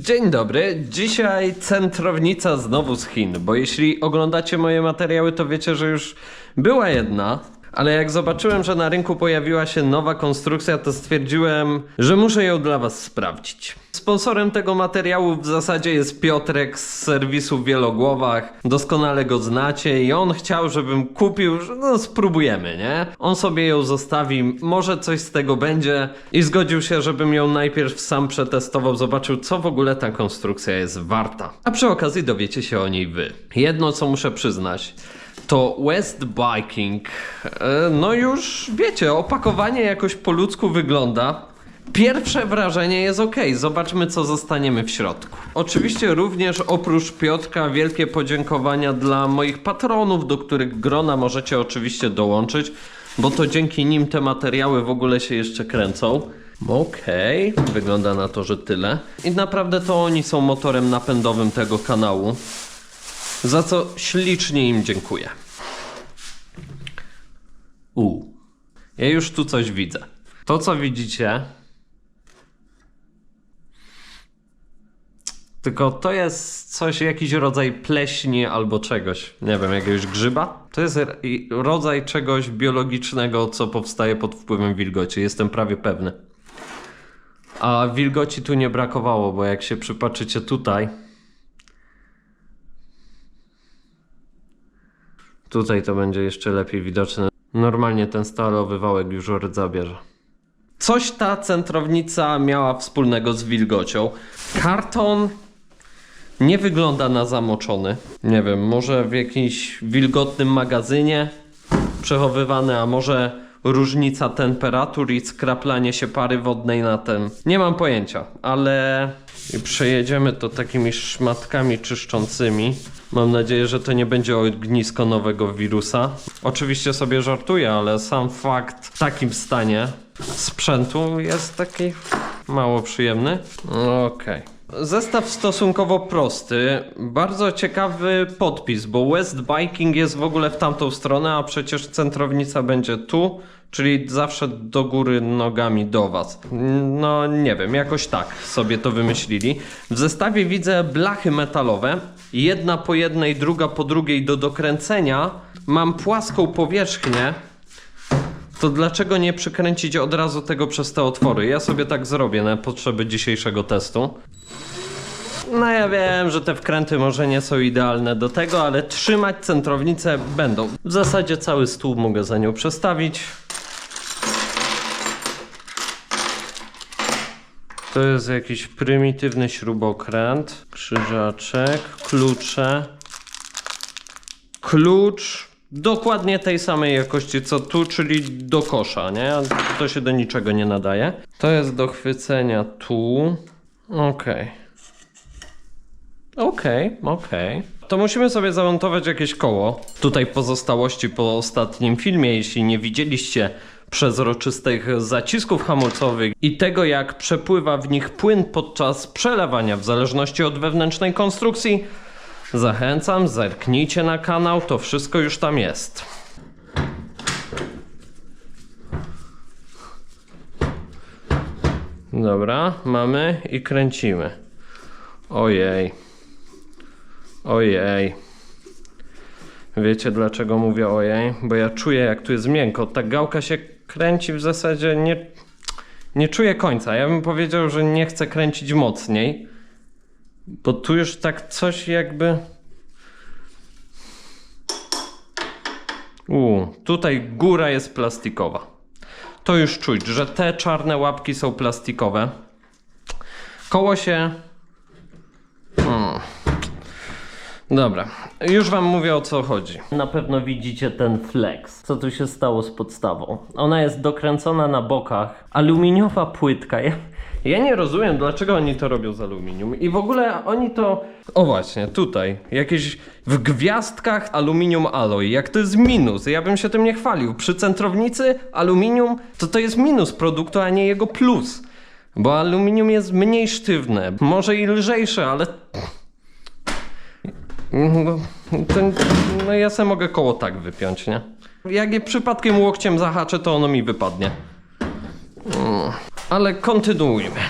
Dzień dobry. Dzisiaj centrownica znowu z Chin, bo jeśli oglądacie moje materiały, to wiecie, że już była jedna. Ale jak zobaczyłem, że na rynku pojawiła się nowa konstrukcja, to stwierdziłem, że muszę ją dla Was sprawdzić. Sponsorem tego materiału w zasadzie jest Piotrek z serwisu Wielogłowach. Doskonale go znacie i on chciał, żebym kupił, że no spróbujemy, nie? On sobie ją zostawi, może coś z tego będzie i zgodził się, żebym ją najpierw sam przetestował, zobaczył co w ogóle ta konstrukcja jest warta. A przy okazji dowiecie się o niej wy. Jedno co muszę przyznać, to West Biking. E, No już wiecie, opakowanie jakoś po ludzku wygląda. Pierwsze wrażenie jest ok, zobaczmy co zostaniemy w środku. Oczywiście również oprócz Piotrka wielkie podziękowania dla moich patronów, do których grona możecie oczywiście dołączyć, bo to dzięki nim te materiały w ogóle się jeszcze kręcą. Okej, wygląda na to, że tyle. I naprawdę to oni są motorem napędowym tego kanału za co ślicznie im dziękuję. U. Ja już tu coś widzę. To, co widzicie. Tylko to jest coś, jakiś rodzaj pleśni albo czegoś. Nie wiem, jakiegoś grzyba? To jest rodzaj czegoś biologicznego, co powstaje pod wpływem wilgoci. Jestem prawie pewny. A wilgoci tu nie brakowało, bo jak się przypatrzycie tutaj, Tutaj to będzie jeszcze lepiej widoczne. Normalnie ten stalowy wałek już rdza bierze. Coś ta centrownica miała wspólnego z wilgocią. Karton nie wygląda na zamoczony. Nie wiem, może w jakimś wilgotnym magazynie przechowywany, a może różnica temperatur i skraplanie się pary wodnej na ten. Nie mam pojęcia, ale przejedziemy to takimi szmatkami czyszczącymi. Mam nadzieję, że to nie będzie ognisko nowego wirusa. Oczywiście sobie żartuję, ale sam fakt w takim stanie sprzętu jest taki mało przyjemny. Okej. Zestaw stosunkowo prosty, bardzo ciekawy podpis, bo West Biking jest w ogóle w tamtą stronę, a przecież centrownica będzie tu, czyli zawsze do góry nogami do Was. No nie wiem, jakoś tak sobie to wymyślili. W zestawie widzę blachy metalowe, jedna po jednej, druga po drugiej do dokręcenia. Mam płaską powierzchnię, to dlaczego nie przykręcić od razu tego przez te otwory? Ja sobie tak zrobię na potrzeby dzisiejszego testu. No ja wiem, że te wkręty może nie są idealne do tego, ale trzymać centrownicę będą. W zasadzie cały stół mogę za nią przestawić. To jest jakiś prymitywny śrubokręt, krzyżaczek, klucze, klucz dokładnie tej samej jakości co tu, czyli do kosza, nie? To się do niczego nie nadaje. To jest do chwycenia tu. Okej. Okej, okej. To musimy sobie zamontować jakieś koło. Tutaj pozostałości po ostatnim filmie, jeśli nie widzieliście przezroczystych zacisków hamulcowych i tego jak przepływa w nich płyn podczas przelewania w zależności od wewnętrznej konstrukcji, zachęcam, zerknijcie na kanał, to wszystko już tam jest. Dobra, mamy i kręcimy. Ojej. Ojej. Wiecie dlaczego mówię ojej? Bo ja czuję jak tu jest miękko. Ta gałka się kręci w zasadzie nie, nie czuję końca. Ja bym powiedział, że nie chcę kręcić mocniej. Bo tu już tak coś jakby... U, tutaj góra jest plastikowa. To już czuć, że te czarne łapki są plastikowe. Koło się Dobra, już wam mówię o co chodzi. Na pewno widzicie ten flex. Co tu się stało z podstawą? Ona jest dokręcona na bokach. Aluminiowa płytka. Ja, ja nie rozumiem, dlaczego oni to robią z aluminium. I w ogóle oni to. O właśnie, tutaj. Jakieś w gwiazdkach aluminium alloy. Jak to jest minus? Ja bym się tym nie chwalił. Przy centrownicy aluminium to to jest minus produktu, a nie jego plus. Bo aluminium jest mniej sztywne, może i lżejsze, ale. No, to, no ja sobie mogę koło tak wypiąć, nie? Jak je przypadkiem łokciem zahaczę, to ono mi wypadnie. Mm, Ale kontynuujmy.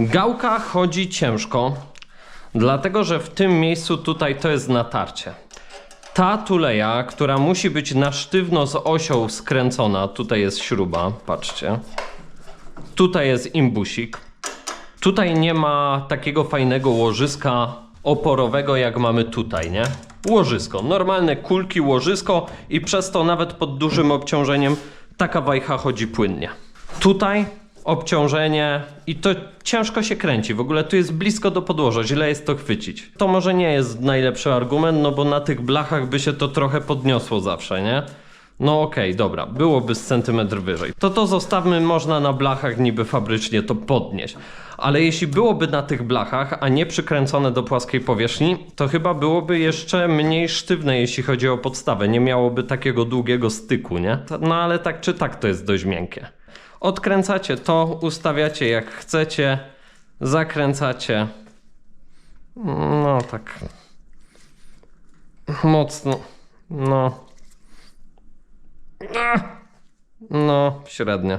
Gałka chodzi ciężko, dlatego że w tym miejscu tutaj to jest natarcie. Ta tuleja, która musi być na sztywno z osią skręcona, tutaj jest śruba, patrzcie. Tutaj jest imbusik. Tutaj nie ma takiego fajnego łożyska oporowego jak mamy tutaj, nie? Łożysko, normalne kulki, łożysko i przez to nawet pod dużym obciążeniem taka wajcha chodzi płynnie. Tutaj obciążenie i to ciężko się kręci. W ogóle tu jest blisko do podłoża, źle jest to chwycić. To może nie jest najlepszy argument, no bo na tych blachach by się to trochę podniosło zawsze, nie? No okej, dobra, byłoby z centymetr wyżej. To to zostawmy, można na blachach niby fabrycznie to podnieść. Ale jeśli byłoby na tych blachach, a nie przykręcone do płaskiej powierzchni, to chyba byłoby jeszcze mniej sztywne, jeśli chodzi o podstawę. Nie miałoby takiego długiego styku, nie? No ale tak czy tak to jest dość miękkie. Odkręcacie to, ustawiacie jak chcecie, zakręcacie. No tak. Mocno. No. No, średnio.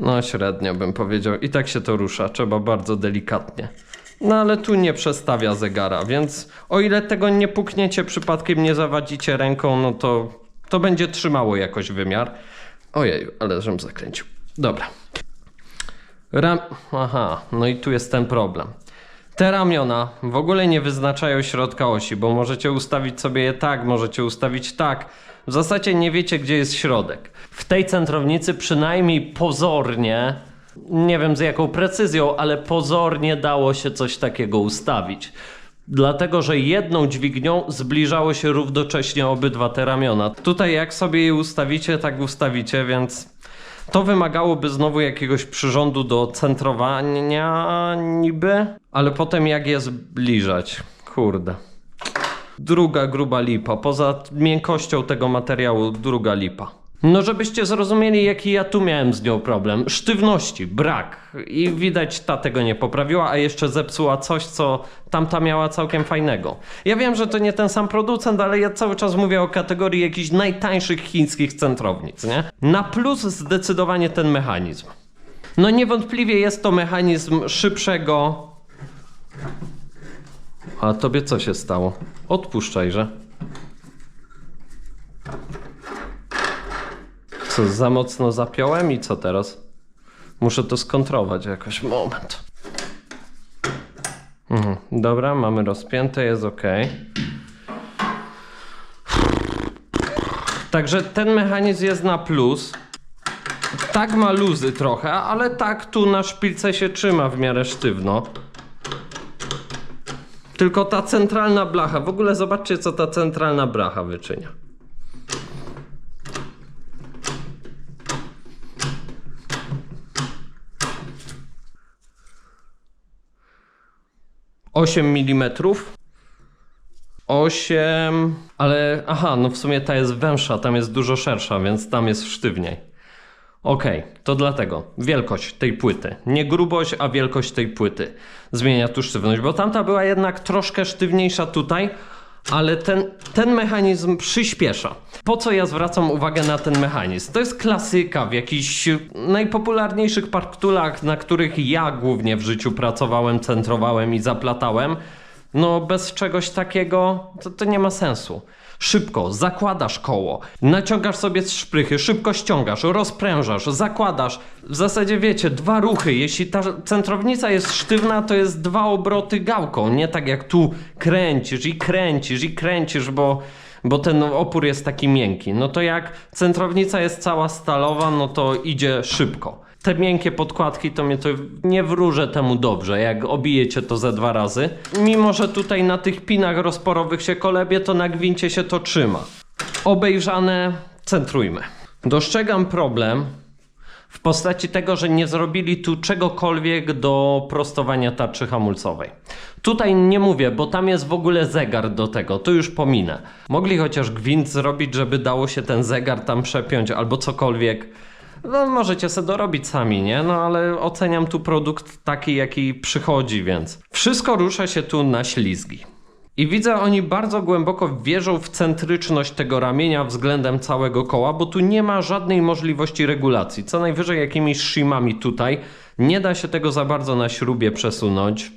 No, średnio bym powiedział. I tak się to rusza, trzeba bardzo delikatnie. No ale tu nie przestawia zegara, więc o ile tego nie pukniecie, przypadkiem nie zawadzicie ręką, no to to będzie trzymało jakoś wymiar. Ojeju, ale żem zakręcił. Dobra. Ram... Aha, no i tu jest ten problem. Te ramiona w ogóle nie wyznaczają środka osi, bo możecie ustawić sobie je tak, możecie ustawić tak. W zasadzie nie wiecie, gdzie jest środek. W tej centrownicy przynajmniej pozornie, nie wiem z jaką precyzją, ale pozornie dało się coś takiego ustawić. Dlatego, że jedną dźwignią zbliżało się równocześnie obydwa te ramiona. Tutaj jak sobie je ustawicie, tak ustawicie, więc to wymagałoby znowu jakiegoś przyrządu do centrowania niby, ale potem jak je zbliżać? Kurde. Druga gruba lipa. Poza miękkością tego materiału, druga lipa. No, żebyście zrozumieli, jaki ja tu miałem z nią problem. Sztywności, brak. I widać, ta tego nie poprawiła, a jeszcze zepsuła coś, co tamta miała całkiem fajnego. Ja wiem, że to nie ten sam producent, ale ja cały czas mówię o kategorii jakichś najtańszych chińskich centrownic, nie? Na plus zdecydowanie ten mechanizm. No niewątpliwie jest to mechanizm szybszego. A tobie co się stało? Odpuszczajże. Co, za mocno zapiąłem i co teraz? Muszę to skontrować jakoś. Moment. Mhm. Dobra, mamy rozpięte, jest ok. Także ten mechanizm jest na plus. Tak ma luzy trochę, ale tak tu na szpilce się trzyma w miarę sztywno. Tylko ta centralna blacha, w ogóle zobaczcie co ta centralna blacha wyczynia. Osiem milimetrów. 8, ale aha, no w sumie ta jest węższa, tam jest dużo szersza, więc tam jest sztywniej. Okej, to dlatego wielkość tej płyty, nie grubość, a wielkość tej płyty zmienia tu sztywność, bo tamta była jednak troszkę sztywniejsza tutaj, ale ten, ten mechanizm przyspiesza. Po co ja zwracam uwagę na ten mechanizm? To jest klasyka w jakichś najpopularniejszych parktulach, na których ja głównie w życiu pracowałem, centrowałem i zaplatałem. No bez czegoś takiego to, to nie ma sensu. Szybko zakładasz koło, naciągasz sobie z szprychy, szybko ściągasz, rozprężasz, zakładasz. W zasadzie wiecie, dwa ruchy. Jeśli ta centrownica jest sztywna, to jest dwa obroty gałką. Nie tak jak tu kręcisz i kręcisz i kręcisz, bo, bo ten opór jest taki miękki. No to jak centrownica jest cała stalowa, no to idzie szybko. Te miękkie podkładki to mnie to nie wróżę temu dobrze, jak obijecie to ze dwa razy. Mimo, że tutaj na tych pinach rozporowych się kolebie, to na gwincie się to trzyma. Obejrzane, centrujmy. Dostrzegam problem w postaci tego, że nie zrobili tu czegokolwiek do prostowania tarczy hamulcowej. Tutaj nie mówię, bo tam jest w ogóle zegar do tego, to już pominę. Mogli chociaż gwint zrobić, żeby dało się ten zegar tam przepiąć albo cokolwiek. No, możecie sobie dorobić sami, nie? No ale oceniam tu produkt taki, jaki przychodzi, więc. Wszystko rusza się tu na ślizgi. I widzę, oni bardzo głęboko wierzą w centryczność tego ramienia względem całego koła, bo tu nie ma żadnej możliwości regulacji. Co najwyżej jakimiś shimami tutaj. Nie da się tego za bardzo na śrubie przesunąć.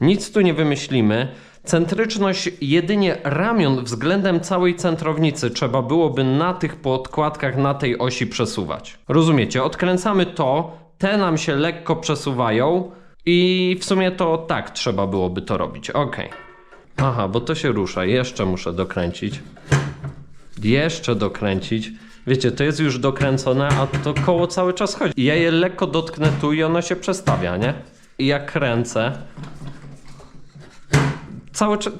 Nic tu nie wymyślimy. Centryczność jedynie ramion względem całej centrownicy trzeba byłoby na tych podkładkach na tej osi przesuwać. Rozumiecie? Odkręcamy to, te nam się lekko przesuwają i w sumie to tak trzeba byłoby to robić. Ok. Aha, bo to się rusza. Jeszcze muszę dokręcić. Jeszcze dokręcić. Wiecie, to jest już dokręcone, a to koło cały czas chodzi. Ja je lekko dotknę tu i ono się przestawia, nie? I jak kręcę, cały czas.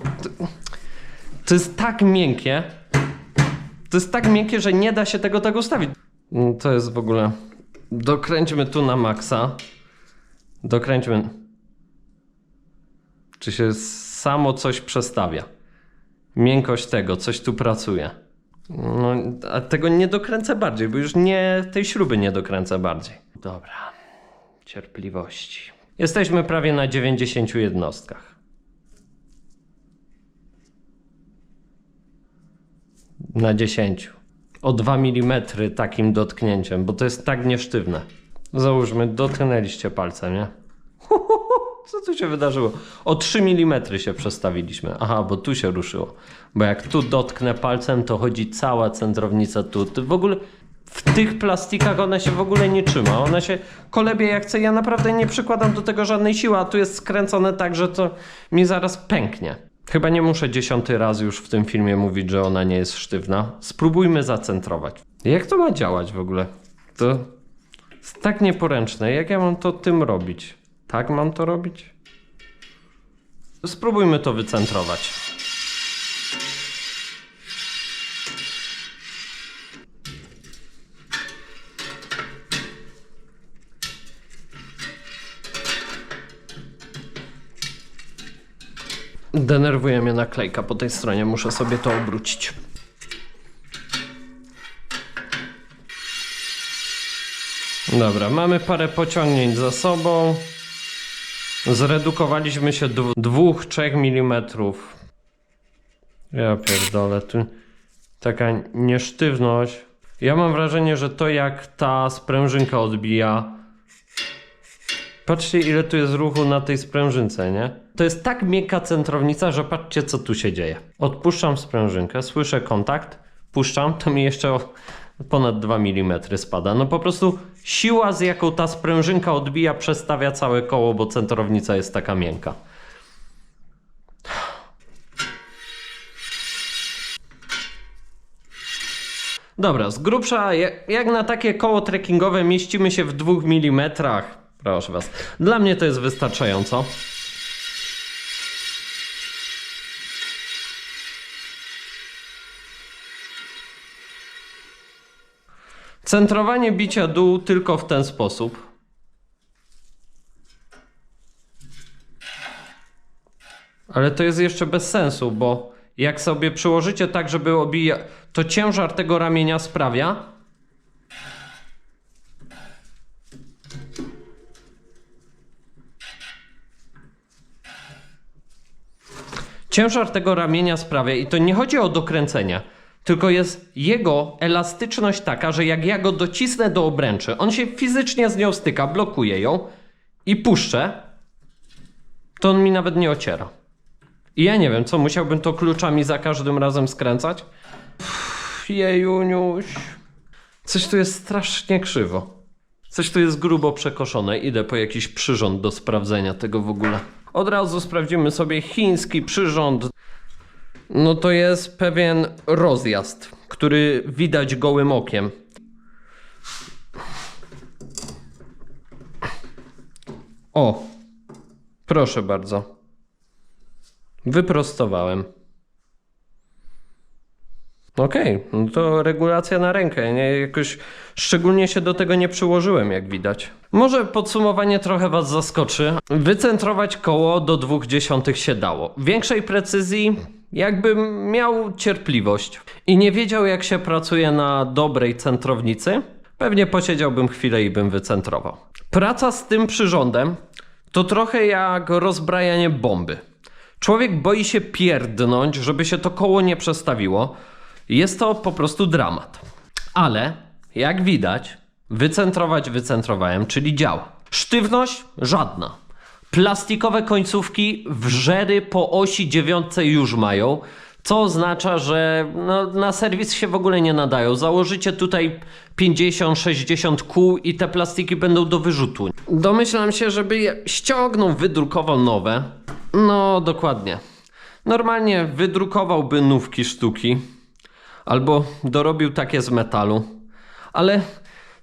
To jest tak miękkie. To jest tak miękkie, że nie da się tego tak ustawić. Mm, To jest w ogóle. Dokręćmy tu na maksa. Dokręćmy. Czy się samo coś przestawia? Miękkość tego, coś tu pracuje. No, a tego nie dokręcę bardziej, bo już nie tej śruby nie dokręcę bardziej. Dobra. Cierpliwości. Jesteśmy prawie na 90 jednostkach. Na 10. O 2 mm takim dotknięciem, bo to jest tak niesztywne. Załóżmy, dotknęliście palcem, nie? Co tu się wydarzyło? O 3 mm się przestawiliśmy. Aha, bo tu się ruszyło. Bo jak tu dotknę palcem, to chodzi cała centrownica tu. W ogóle w tych plastikach ona się w ogóle nie trzyma. Ona się kolebie jak chce. Ja naprawdę nie przykładam do tego żadnej siły, a tu jest skręcone tak, że to mi zaraz pęknie. Chyba nie muszę dziesiąty raz już w tym filmie mówić, że ona nie jest sztywna. Spróbujmy zacentrować. Jak to ma działać w ogóle? To jest tak nieporęczne. Jak ja mam to tym robić? Tak mam to robić? Spróbujmy to wycentrować. Denerwuje mnie naklejka po tej stronie, muszę sobie to obrócić. Dobra, mamy parę pociągnięć za sobą. Zredukowaliśmy się do 2-3 mm. Ja pierdolę, tu taka niesztywność. Ja mam wrażenie, że to jak ta sprężynka odbija. Patrzcie ile tu jest ruchu na tej sprężynce, nie? To jest tak miękka centrownica, że patrzcie co tu się dzieje. Odpuszczam sprężynkę, słyszę kontakt, puszczam, to mi jeszcze ponad 2 mm spada. No po prostu siła z jaką ta sprężynka odbija przestawia całe koło, bo centrownica jest taka miękka. Dobra, z grubsza, jak na takie koło trekkingowe mieścimy się w 2 mm. Proszę was. Dla mnie to jest wystarczająco. Centrowanie bicia dół tylko w ten sposób. Ale to jest jeszcze bez sensu, bo jak sobie przyłożycie tak, żeby obija, to ciężar tego ramienia sprawia, Ciężar tego ramienia sprawia, i to nie chodzi o dokręcenie, tylko jest jego elastyczność taka, że jak ja go docisnę do obręczy, on się fizycznie z nią styka, blokuje ją i puszczę, to on mi nawet nie ociera. I ja nie wiem, co musiałbym to kluczami za każdym razem skręcać? Uff, Jejuniuś. Coś tu jest strasznie krzywo. Coś tu jest grubo przekoszone. Idę po jakiś przyrząd do sprawdzenia tego w ogóle. Od razu sprawdzimy sobie chiński przyrząd. No to jest pewien rozjazd, który widać gołym okiem. O, proszę bardzo. Wyprostowałem. Okej, no to regulacja na rękę. Nie, jakoś szczególnie się do tego nie przyłożyłem, jak widać. Może podsumowanie trochę Was zaskoczy. Wycentrować koło do 0,2 się dało. Większej precyzji, jakbym miał cierpliwość i nie wiedział, jak się pracuje na dobrej centrownicy, pewnie posiedziałbym chwilę i bym wycentrował. Praca z tym przyrządem to trochę jak rozbrajanie bomby. Człowiek boi się pierdnąć, żeby się to koło nie przestawiło. Jest to po prostu dramat. Ale, jak widać, wycentrować wycentrowałem, czyli działa. Sztywność? Żadna. Plastikowe końcówki wrzery po osi dziewiątce już mają, co oznacza, że no, na serwis się w ogóle nie nadają. Założycie tutaj 50-60 kół i te plastiki będą do wyrzutu. Domyślam się, żeby je ściągnął, wydrukował nowe. No, dokładnie. Normalnie wydrukowałby nówki sztuki, albo dorobił takie z metalu. Ale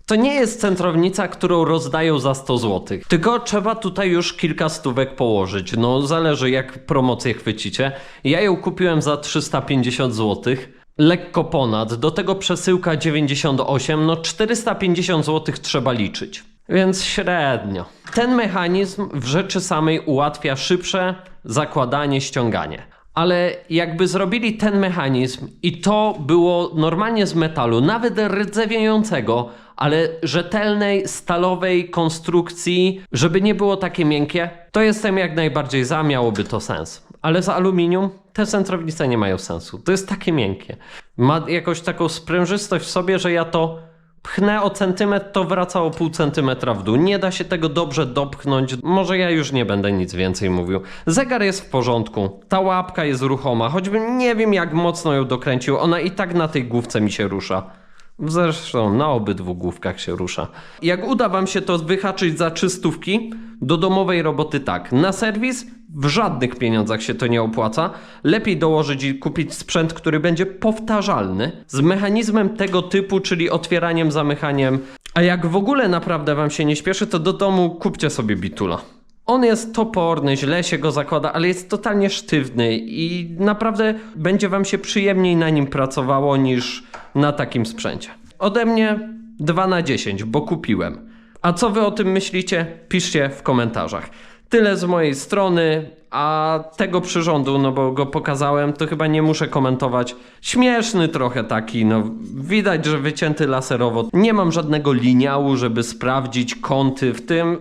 to nie jest centrownica, którą rozdają za 100 zł. Tylko trzeba tutaj już kilka stówek położyć. No zależy jak promocję chwycicie. Ja ją kupiłem za 350 zł. Lekko ponad. Do tego przesyłka 98. No 450 zł trzeba liczyć. Więc średnio. Ten mechanizm w rzeczy samej ułatwia szybsze zakładanie, ściąganie. Ale jakby zrobili ten mechanizm i to było normalnie z metalu, nawet rdzewiejącego, ale rzetelnej, stalowej konstrukcji, żeby nie było takie miękkie, to jestem jak najbardziej za, miałoby to sens. Ale z aluminium te centrownice nie mają sensu. To jest takie miękkie. Ma jakąś taką sprężystość w sobie, że ja to pchnę o centymetr, to wraca o pół centymetra w dół. Nie da się tego dobrze dopchnąć. Może ja już nie będę nic więcej mówił. Zegar jest w porządku. Ta łapka jest ruchoma, choćbym nie wiem jak mocno ją dokręcił. Ona i tak na tej główce mi się rusza. Zresztą na obydwu główkach się rusza. Jak uda wam się to wyhaczyć za czystówki, do domowej roboty tak. Na serwis w żadnych pieniądzach się to nie opłaca. Lepiej dołożyć i kupić sprzęt, który będzie powtarzalny, z mechanizmem tego typu, czyli otwieraniem, zamykaniem. A jak w ogóle naprawdę wam się nie śpieszy, to do domu kupcie sobie bitula. On jest toporny, źle się go zakłada, ale jest totalnie sztywny i naprawdę będzie wam się przyjemniej na nim pracowało niż na takim sprzęcie. Ode mnie 2 na 10, bo kupiłem. A co wy o tym myślicie? Piszcie w komentarzach. Tyle z mojej strony, a tego przyrządu, no bo go pokazałem, to chyba nie muszę komentować. Śmieszny trochę taki, no widać, że wycięty laserowo. Nie mam żadnego liniału, żeby sprawdzić kąty w tym.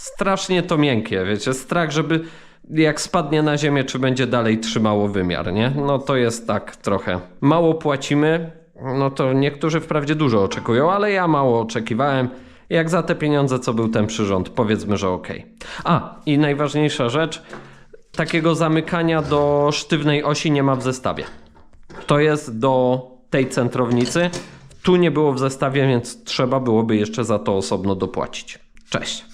Strasznie to miękkie, wiecie, strach, żeby jak spadnie na ziemię, czy będzie dalej trzymało wymiar, nie? No to jest tak trochę. Mało płacimy, no to niektórzy wprawdzie dużo oczekują, ale ja mało oczekiwałem. Jak za te pieniądze, co był ten przyrząd, powiedzmy, że okej. A, i najważniejsza rzecz, takiego zamykania do sztywnej osi nie ma w zestawie. To jest do tej centrownicy. Tu nie było w zestawie, więc trzeba byłoby jeszcze za to osobno dopłacić. Cześć.